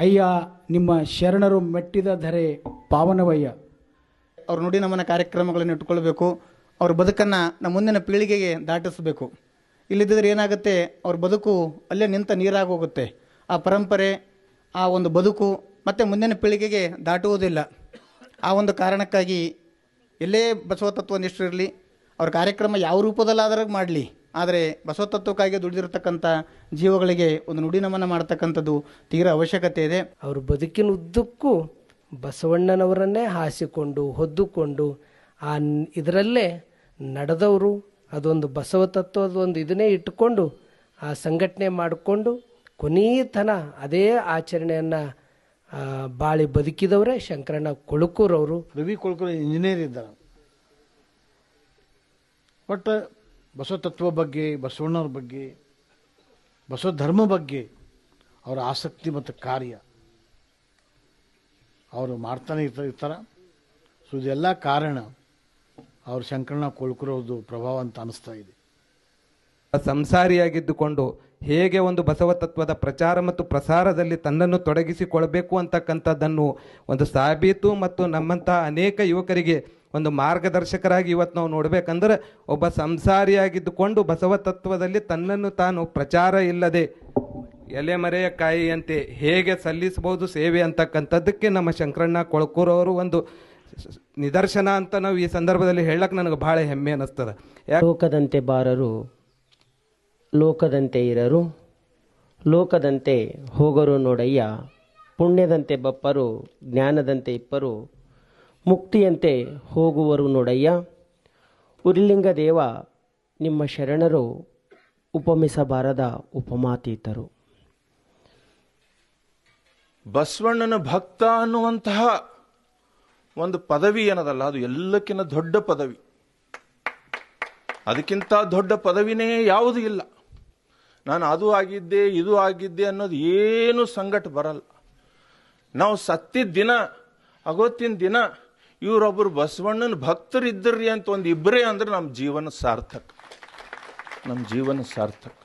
ಅಯ್ಯ, ನಿಮ್ಮ ಶರಣರು ಮೆಟ್ಟಿದ ಧರೆ ಪಾವನವಯ್ಯ. ಅವ್ರ ನುಡಿ ನಮ್ಮನ ಕಾರ್ಯಕ್ರಮಗಳನ್ನು ಇಟ್ಕೊಳ್ಬೇಕು ಅವ್ರ ಬದುಕನ್ನು ನಮ್ಮ ಮುಂದಿನ ಪೀಳಿಗೆಗೆ ದಾಟಿಸಬೇಕು. ಇಲ್ಲದಿದ್ದರೆ ಏನಾಗುತ್ತೆ? ಅವ್ರ ಬದುಕು ಅಲ್ಲೇ ನಿಂತ ನೀರಾಗಿ ಹೋಗುತ್ತೆ. ಆ ಪರಂಪರೆ, ಆ ಒಂದು ಬದುಕು ಮತ್ತು ಮುಂದಿನ ಪೀಳಿಗೆಗೆ ದಾಟುವುದಿಲ್ಲ. ಆ ಒಂದು ಕಾರಣಕ್ಕಾಗಿ ಎಲ್ಲೇ ಬಸವ ತತ್ವ ನಿಷ್ಠರಿರಲಿ, ಅವ್ರ ಕಾರ್ಯಕ್ರಮ ಯಾವ ರೂಪದಲ್ಲಾದರೂ ಮಾಡಲಿ. ಆದರೆ ಬಸವ ತತ್ವಕ್ಕಾಗಿ ದುಡಿದಿರತಕ್ಕಂಥ ಜೀವಗಳಿಗೆ ಒಂದು ನುಡಿ ನಮನ ಮಾಡ್ತಕ್ಕಂಥದ್ದು ತೀರ ಅವಶ್ಯಕತೆ ಇದೆ. ಅವ್ರ ಬದುಕಿನ ಉದ್ದಕ್ಕೂ ಬಸವಣ್ಣನವರನ್ನೇ ಹಾಸಿಕೊಂಡು ಹೊದ್ದುಕೊಂಡು ಆ ಇದರಲ್ಲೇ ನಡೆದವರು ಅದೊಂದು ಬಸವ ತತ್ವದ ಒಂದು ಇದನ್ನೇ ಇಟ್ಟುಕೊಂಡು ಆ ಸಂಘಟನೆ ಮಾಡಿಕೊಂಡು ಕೊನೀತನ ಅದೇ ಆಚರಣೆಯನ್ನು ಬಾಳಿ ಬದುಕಿದವರೇ ಶಂಕರಣ್ಣ ಕೊಳುಕೂರವರು. ರವಿ ಕೊಳ್ಕರ್ ಇಂಜಿನಿಯರ್ ಇದ್ದಾರೆ. ಒಟ್ಟು ಬಸವ ತತ್ವ ಬಗ್ಗೆ, ಬಸವಣ್ಣವ್ರ ಬಗ್ಗೆ ಬಸವ ಧರ್ಮ ಬಗ್ಗೆ ಅವರ ಆಸಕ್ತಿ ಮತ್ತು ಕಾರ್ಯ. ಅವರು ಮಾಡ್ತಾನೆ ಇರ್ತಾರೆ ಇರ್ತಾರ. ಸೊ ಇದೆಲ್ಲ ಕಾರಣ ಅವರು ಶಂಕರಣ ಕೊಳ್ಕರೋದು ಪ್ರಭಾವ ಅಂತ ಅನಿಸ್ತಾ ಇದೆ. ಸಂಸಾರಿಯಾಗಿದ್ದುಕೊಂಡು ಹೇಗೆ ಒಂದು ಬಸವ ತತ್ವದ ಪ್ರಚಾರ ಮತ್ತು ಪ್ರಸಾರದಲ್ಲಿ ತನ್ನನ್ನು ತೊಡಗಿಸಿಕೊಳ್ಬೇಕು ಅಂತಕ್ಕಂಥದ್ದನ್ನು ಒಂದು ಸಾಬೀತು ಮತ್ತು ನಮ್ಮಂತಹ ಅನೇಕ ಯುವಕರಿಗೆ ಒಂದು ಮಾರ್ಗದರ್ಶಕರಾಗಿ ಇವತ್ತು ನಾವು ನೋಡ್ಬೇಕಂದ್ರೆ ಒಬ್ಬ ಸಂಸಾರಿಯಾಗಿದ್ದುಕೊಂಡು ಬಸವ ತತ್ವದಲ್ಲಿ ತನ್ನನ್ನು ತಾನು ಪ್ರಚಾರ ಇಲ್ಲದೆ ಎಲೆಮರೆಯ ಕಾಯಿಯಂತೆ ಹೇಗೆ ಸಲ್ಲಿಸಬಹುದು ಸೇವೆ ಅಂತಕ್ಕಂಥದ್ದಕ್ಕೆ ನಮ್ಮ ಶಂಕರಣ್ಣ ಕೊಳಕೂರವರು ಒಂದು ನಿದರ್ಶನ ಅಂತ ನಾವು ಈ ಸಂದರ್ಭದಲ್ಲಿ ಹೇಳಕ್ಕೆ ನನಗೆ ಭಾಳ ಹೆಮ್ಮೆ ಅನ್ನಿಸ್ತದೆ ಲೋಕದಂತೆ ಬಾರರು, ಲೋಕದಂತೆ ಇರರು, ಲೋಕದಂತೆ ಹೋಗರು ನೋಡಯ್ಯ, ಪುಣ್ಯದಂತೆ ಬಪ್ಪರು, ಜ್ಞಾನದಂತೆ ಇಪ್ಪರು ಮುಕ್ತಿಯಂತೆ ಹೋಗುವರು ನೋಡಯ್ಯ. ಉರಿಲಿಂಗ ದೇವ, ನಿಮ್ಮ ಶರಣರು ಉಪಮಿಸಬಾರದ ಉಪಮಾತೀತರು. ಬಸವಣ್ಣನ ಭಕ್ತ ಅನ್ನುವಂತಹ ಒಂದು ಪದವಿ ಏನದಲ್ಲ, ಅದು ಎಲ್ಲಕ್ಕಿಂತ ದೊಡ್ಡ ಪದವಿ. ಅದಕ್ಕಿಂತ ದೊಡ್ಡ ಪದವಿನೇ ಯಾವುದೂ ಇಲ್ಲ. ನಾನು ಅದು ಆಗಿದ್ದೆ, ಇದು ಆಗಿದ್ದೆ ಅನ್ನೋದು ಏನು ಸಂಗಟ ಬರಲ್ಲ. ನಾವು ಸತ್ತಿದ್ದ ದಿನ ಅಗೋತಿನ ದಿನ ಇವರೊಬ್ಬರು ಬಸವಣ್ಣನ ಭಕ್ತರಿದ್ದರ್ರಿ ಅಂತ ಒಂದು ಇಬ್ಬರೇ ಅಂದ್ರೆ ನಮ್ಮ ಜೀವನ ಸಾರ್ಥಕ. ನಮ್ಮ ಜೀವನ ಸಾರ್ಥಕ.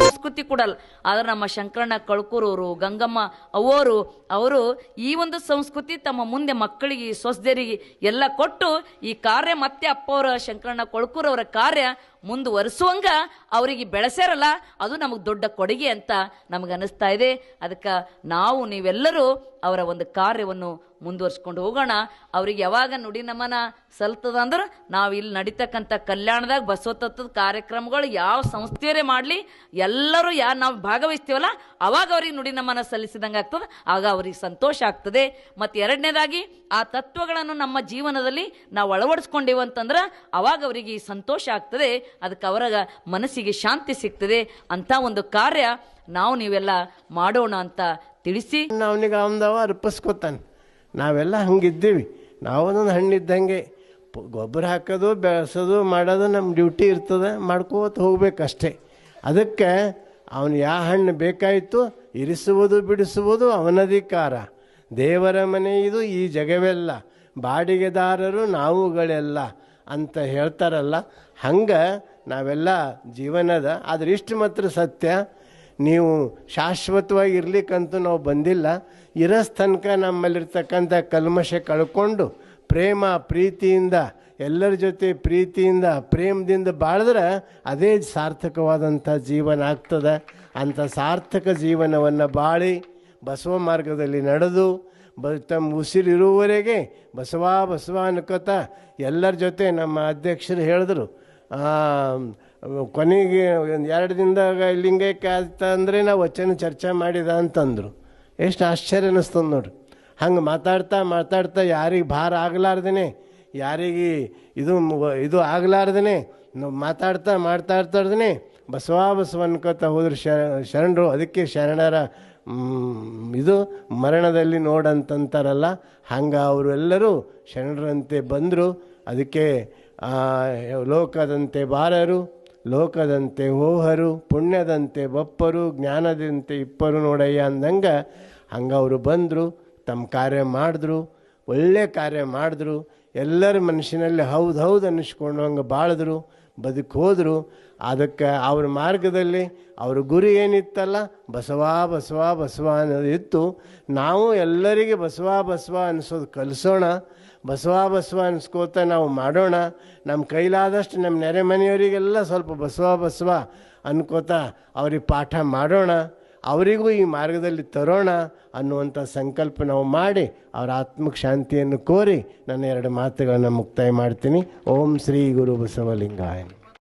ಸಂಸ್ಕೃತಿ ಕೊಡಲ್ಲ. ಆದ್ರೆ ನಮ್ಮ ಶಂಕರಣ್ಣ ಕಳ್ಕೂರವರು ಗಂಗಮ್ಮ ಅವರು ಅವರು ಈ ಒಂದು ಸಂಸ್ಕೃತಿ ತಮ್ಮ ಮುಂದೆ ಮಕ್ಕಳಿಗೆ ಸ್ವಸ್ದರಿಗೆ ಎಲ್ಲ ಕೊಟ್ಟು ಈ ಕಾರ್ಯ ಮತ್ತೆ ಅಪ್ಪ ಅವರ, ಶಂಕರಣ್ಣ ಕೊಳ್ಕೂರವರ ಕಾರ್ಯ ಮುಂದುವರಿಸುವಂಗ ಅವರಿಗೆ ಬೆಳೆಸ್ಯಾರಲ್ಲ ಅದು ನಮಗೆ ದೊಡ್ಡ ಕೊಡುಗೆ ಅಂತ ನಮಗೆ ಅನಿಸ್ತಾ ಇದೆ. ಅದಕ್ಕೆ ನಾವು ನೀವೆಲ್ಲರೂ ಅವರ ಒಂದು ಕಾರ್ಯವನ್ನು ಮುಂದುವರಿಸ್ಕೊಂಡು ಹೋಗೋಣ. ಅವ್ರಿಗೆ ಯಾವಾಗ ನುಡಿ ನಮನ ಸಲ್ತದ ಅಂದ್ರೆ ನಾವು ಇಲ್ಲಿ ನಡೀತಕ್ಕಂಥ ಕಲ್ಯಾಣದಾಗ ಬಸವತತ್ವದ ಕಾರ್ಯಕ್ರಮಗಳು ಯಾವ ಸಂಸ್ಥೆಯರೇ ಮಾಡಲಿ, ಎಲ್ಲರೂ ಯಾರು ನಾವು ಭಾಗವಹಿಸ್ತೀವಲ್ಲ, ಅವಾಗ ಅವ್ರಿಗೆ ನುಡಿ ನಮನ ಸಲ್ಲಿಸಿದಂಗೆ ಆಗ್ತದೆ. ಆಗ ಅವ್ರಿಗೆ ಸಂತೋಷ ಆಗ್ತದೆ. ಮತ್ತು ಎರಡನೇದಾಗಿ ಆ ತತ್ವಗಳನ್ನು ನಮ್ಮ ಜೀವನದಲ್ಲಿ ನಾವು ಅಳವಡಿಸ್ಕೊಂಡೇವು ಅಂತಂದ್ರೆ ಅವಾಗ ಅವರಿಗೆ ಸಂತೋಷ ಆಗ್ತದೆ. ಅದಕ್ಕೆ ಅವರ ಮನಸ್ಸಿಗೆ ಶಾಂತಿ ಸಿಗ್ತದೆ ಅಂತ ಒಂದು ಕಾರ್ಯ ನಾವು ನೀವೆಲ್ಲ ಮಾಡೋಣ ಅಂತ ತಿಳಿಸಿ. ಅವನಿಗೆ ಅವನದವ ಅರ್ಪಿಸ್ಕೊತಾನೆ. ನಾವೆಲ್ಲ ಹಂಗಿದ್ದೀವಿ. ನಾವೊಂದೊಂದು ಹಣ್ಣಿದ್ದಂಗೆ ಗೊಬ್ಬರ ಹಾಕೋದು, ಬೆಳೆಸೋದು, ಮಾಡೋದು ನಮ್ಮ ಡ್ಯೂಟಿ ಇರ್ತದೆ, ಮಾಡ್ಕೋತ ಹೋಗ್ಬೇಕಷ್ಟೇ. ಅದಕ್ಕೆ ಅವನು ಯಾವ ಹಣ್ಣು ಬೇಕಾಯಿತು ಇರಿಸುವುದು, ಬಿಡಿಸುವುದು ಅವನಧಿಕಾರ ದೇವರ ಮನೆ ಇದು ಈ ಜಗವೆಲ್ಲ. ಬಾಡಿಗೆದಾರರು ನಾವುಗಳೆಲ್ಲ ಅಂತ ಹೇಳ್ತಾರಲ್ಲ. ಹಂಗೆ ನಾವೆಲ್ಲ ಜೀವನದ, ಆದರೆ ಇಷ್ಟು ಮಾತ್ರ ಸತ್ಯ. ನೀವು ಶಾಶ್ವತವಾಗಿ ಇರ್ಲಿಕ್ಕಂತೂ ನಾವು ಬಂದಿಲ್ಲ. ಇರೋಸ್ ತನಕ ನಮ್ಮಲ್ಲಿರ್ತಕ್ಕಂಥ ಕಲ್ಮಶ ಕಳ್ಕೊಂಡು ಪ್ರೇಮ, ಪ್ರೀತಿಯಿಂದ, ಎಲ್ಲರ ಜೊತೆ ಪ್ರೀತಿಯಿಂದ, ಪ್ರೇಮದಿಂದ ಬಾಳಿದ್ರೆ ಅದೇ ಸಾರ್ಥಕವಾದಂಥ ಜೀವನ ಆಗ್ತದೆ. ಅಂಥ ಸಾರ್ಥಕ ಜೀವನವನ್ನು ಬಾಳಿ ಬಸವ ಮಾರ್ಗದಲ್ಲಿ ನಡೆದು ಬ ತಮ್ಮ ಉಸಿರಿರುವವರೆಗೆ ಬಸವ ಬಸವ ಅನ್ಕೋತ ಎಲ್ಲರ ಜೊತೆ ನಮ್ಮ ಅಧ್ಯಕ್ಷರು ಹೇಳಿದ್ರು ಕೊನೆಗೆ ಒಂದು ಎರಡು ದಿನದಾಗ ಲಿಂಗೈಕ್ಯ ಅಂದರೆ ನಾವು ವಚನ ಚರ್ಚೆ ಮಾಡಿದ ಅಂತಂದರು. ಎಷ್ಟು ಆಶ್ಚರ್ಯ ಅನ್ನಿಸ್ತದೆ ನೋಡ್ರಿ. ಹಂಗೆ ಮಾತಾಡ್ತಾ ಮಾತಾಡ್ತಾ ಯಾರಿಗೆ ಭಾರ ಆಗಲಾರ್ದೇ ಯಾರಿಗೆ ಇದು ಇದು ಆಗಲಾರ್ದೇ ನಾವು ಮಾತಾಡ್ತಾ ಇರ್ದೇ ಬಸವ ಬಸವ ಅನ್ಕೋತ ಹೋದ್ರೆ ಶರಣರು, ಅದಕ್ಕೆ ಶರಣರ ಇದು ಮರಣದಲ್ಲಿ ನೋಡಂತಂತಾರಲ್ಲ, ಹಂಗೆ ಅವರೆಲ್ಲರೂ ಶರಣರಂತೆ ಬಂದರು, ಅದಕ್ಕೆ ಲೋಕದಂತೆ ಬಾರರು, ಲೋಕದಂತೆ ಹೋಹರು, ಪುಣ್ಯದಂತೆ ಬಪ್ಪರು, ಜ್ಞಾನದಂತೆ ಇಪ್ಪರು ನೋಡಯ್ಯ ಅಂದಂಗೆ ಹಂಗೆ ಅವರು ಬಂದರು ತಮ್ಮ ಕಾರ್ಯ ಮಾಡಿದ್ರು, ಒಳ್ಳೆ ಕಾರ್ಯ ಮಾಡಿದ್ರು, ಎಲ್ಲರ ಮನಸ್ಸಿನಲ್ಲಿ ಹೌದು ಹೌದು ಅನ್ನಿಸ್ಕೊಂಡು ಹಂಗೆ ಬಾಳಿದ್ರು ಬದುಕು ಹೋದರು ಅದಕ್ಕೆ ಅವ್ರ ಮಾರ್ಗದಲ್ಲಿ ಅವ್ರ ಗುರಿ ಏನಿತ್ತಲ್ಲ, ಬಸವ ಬಸವ ಬಸವ ಅನ್ನೋದು ಇತ್ತು. ನಾವು ಎಲ್ಲರಿಗೆ ಬಸವ ಬಸವ ಅನ್ನಿಸೋದು ಕಲಿಸೋಣ, ಬಸವ ಬಸವ ಅನ್ಸ್ಕೋತ ನಾವು ಮಾಡೋಣ. ನಮ್ಮ ಕೈಲಾದಷ್ಟು ನಮ್ಮ ನೆರೆ ಮನೆಯವರಿಗೆಲ್ಲ ಸ್ವಲ್ಪ ಬಸವ ಬಸವ ಅನ್ಕೋತ ಅವ್ರಿಗೆ ಪಾಠ ಮಾಡೋಣ. ಅವರಿಗೂ ಈ ಮಾರ್ಗದಲ್ಲಿ ತರೋಣ ಅನ್ನುವಂಥ ಸಂಕಲ್ಪ ನಾವು ಮಾಡಿ ಅವರ ಆತ್ಮಕ್ಕೆ ಶಾಂತಿಯನ್ನು ಕೋರಿ ನನ್ನ ಎರಡು ಮಾತುಗಳನ್ನು ಮುಕ್ತಾಯ ಮಾಡ್ತೀನಿ. ಓಂ ಶ್ರೀ ಗುರು ಬಸವಲಿಂಗಾಯ